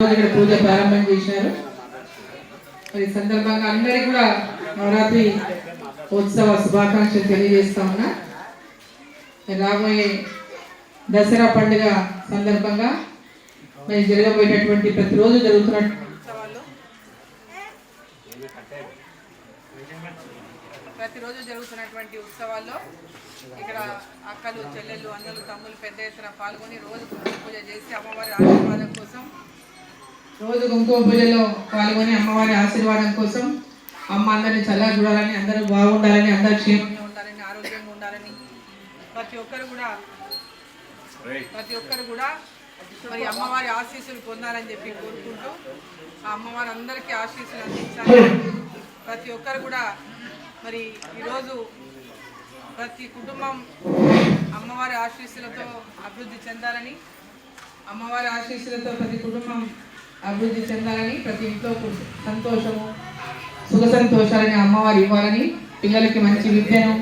ఇక్కడ పూజ ప్రారంభం చేశారు. మరి ఈ సందర్భంగా అందరికీ కూడా నవరాత్రి ఉత్సవ శుభాకాంక్షలు తెలియజేస్తా ఉన్నా. రాబోయే దసరా పండుగ సందర్భంగా మరి జరగబోయేటటువంటి ప్రతిరోజు జరుగుతున్న ప్రతిరోజు జరుగుతున్నటువంటి ఉత్సవాల్లో ఇక్కడ అక్కలు చెల్లెళ్ళు అన్నలు తమ్ములు పెద్ద ఎత్తున పాల్గొని రోజు పూజ చేసి అమ్మవారి రోజు కుంకుమ పూజలో పాల్గొని అమ్మవారి ఆశీర్వాదం కోసం అమ్మ అందరిని చల్లగా చూడాలని అందరూ బాగుండాలని అందరూ క్షేమంగా ఉండాలని ఆరోగ్యంగా ఉండాలని ప్రతి ఒక్కరు కూడా ప్రతి ఒక్కరు కూడా మరి అమ్మవారి ఆశీస్సులు పొందాలని చెప్పి కోరుకుంటూ ఆ అమ్మవారి అందరికీ ఆశీస్సులు అందించాలి. ప్రతి ఒక్కరు కూడా మరి ఈరోజు ప్రతి కుటుంబం అమ్మవారి ఆశీస్సులతో అభివృద్ధి చెందాలని అమ్మవారి ఆశీస్సులతో ప్రతి కుటుంబం అభివృద్ధి చెందాలని ప్రతి ఇంట్లో సంతోషము సుఖ సంతోషాలని అమ్మవారు ఇవ్వాలని పిల్లలకి మంచి విద్యను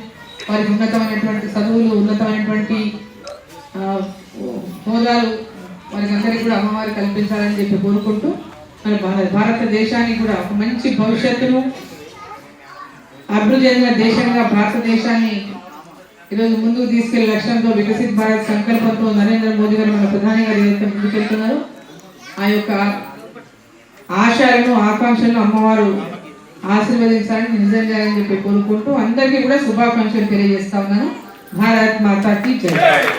వారికి ఉన్నతమైనటువంటి చదువులు ఉన్నతమైనటువంటి హోదాలు వారికి అందరికీ కూడా అమ్మవారు కల్పించాలని చెప్పి కోరుకుంటూ మన భారత భారతదేశానికి కూడా ఒక మంచి భవిష్యత్తును అభివృద్ధి చెందిన దేశంగా భారతదేశాన్ని ఈరోజు ముందుకు తీసుకెళ్ళే లక్ష్యంతో వికసిత్ భారత్ సంకల్పంతో నరేంద్ర మోదీ గారు మన ప్రధాని గారు ఏదైతే ముందుకెళ్తున్నారో ఆ యొక్క ఆశలను ఆకాంక్షలను అమ్మవారు ఆశీర్వదించాలని నిజం చేయాలని చెప్పి కోరుకుంటూ అందరికీ కూడా శుభాకాంక్షలు తెలియజేస్తా ఉన్నాను. భారత్ మాతాకి జై.